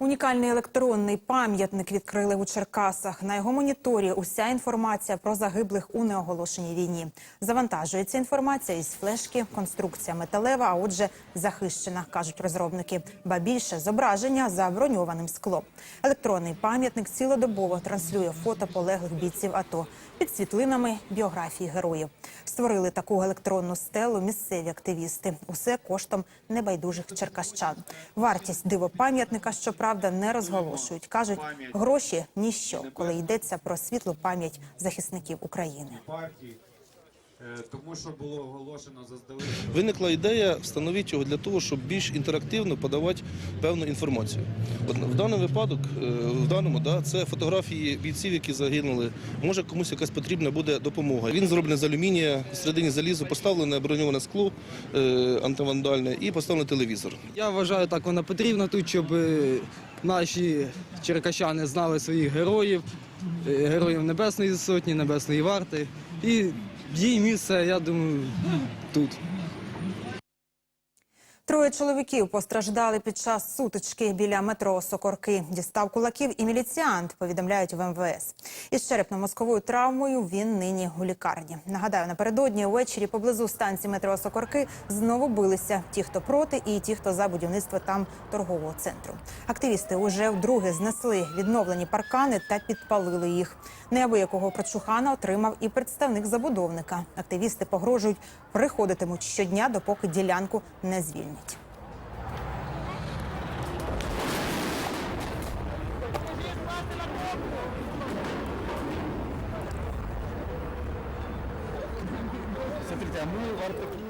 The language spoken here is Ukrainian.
Унікальний електронний пам'ятник відкрили у Черкасах. На його моніторі уся інформація про загиблих у неоголошеній війні. Завантажується інформація із флешки, конструкція металева, а отже, захищена, кажуть розробники. Ба більше зображення за броньованим склом. Електронний пам'ятник цілодобово транслює фото полеглих бійців АТО під світлинами біографії героїв. Створили таку електронну стелу місцеві активісти. Усе коштом небайдужих черкащан. Вартість дивопам'ятника, щоправда, не розголошують. кажуть, гроші ніщо, коли йдеться про світлу пам'ять захисників України. Е, тому що було оголошено заздалегідь. Виникла ідея встановити його для того, щоб більш інтерактивно подавати певну інформацію. От в даному випадок, е, в даному, да, це фотографії бійців, які загинули. Може комусь якась потрібна буде допомога. Він зроблений з алюмінія, всередині залізу, поставлене броньоване скло е, антивандальне і поставлений телевізор. Я вважаю, так вона потрібна тут, щоб наші черкащани знали своїх героїв, героїв Небесної Сотні, Небесної варти. І її місце, я думаю, тут. Троє чоловіків постраждали під час сутички біля метро Сокорки. Дістав кулаків і міліціант, повідомляють в МВС. Із черепно-мозковою травмою він нині у лікарні. Нагадаю, напередодні увечері поблизу станції метро Сокорки знову билися ті, хто проти, і ті, хто за будівництво там торгового центру. Активісти уже вдруге знесли відновлені паркани та підпалили їх. Неабиякого прочухана отримав і представник забудовника. Активісти погрожують приходитимуть щодня, допоки ділянку не звільнять. Смотрите, а мы в Артаке